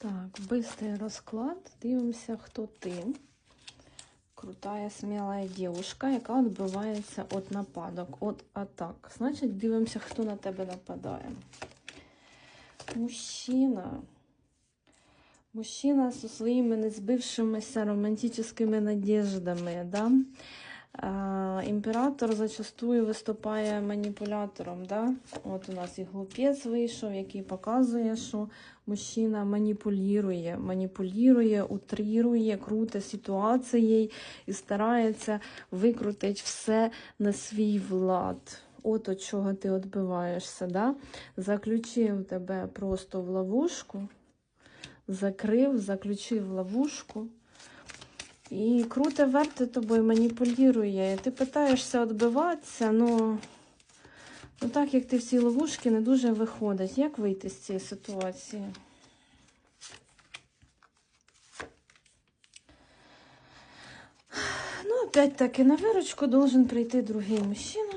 Так, быстрый розклад. Дивимося, хто ти. Крутая, смілая дівушка, яка відбивається від нападок, від атак. Значить, дивимося, хто на тебе нападає. Мужчина. Мужчина зі своїми незбившимися романтичними надіждами. Да? А, імператор зачастую виступає маніпулятором. Да? От у нас і глупець вийшов, який показує, що мужчина маніпулює, маніпулює, утрірує, круте ситуацією і старається викрутити все на свій влад. От от чого ти відбиваєшся. Да? Заключив тебе просто в ловушку, закрив, заключив ловушку. І круте верте тобою маніпулює. Ти питаєшся відбиватися, ну, ну так як ти в цій ловушці не дуже виходить. Як вийти з цієї ситуації? Ну, опять-таки, на виручку должен прийти другий мужчина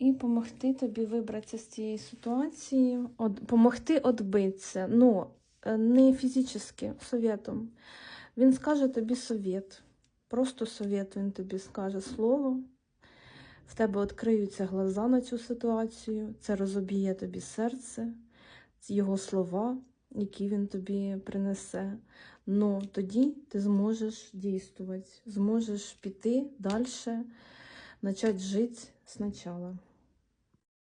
і допомогти тобі вибратися з цієї ситуації, от, помогти відбитися. Ну, не фізично, советом. Він скаже тобі совет. Просто совет він тобі скаже слово. В тебе відкриються глаза на цю ситуацію, це розоб'є тобі серце, його слова, які він тобі принесе. Ну тоді ти зможеш дійствувати, зможеш піти далі, почати жити спочатку.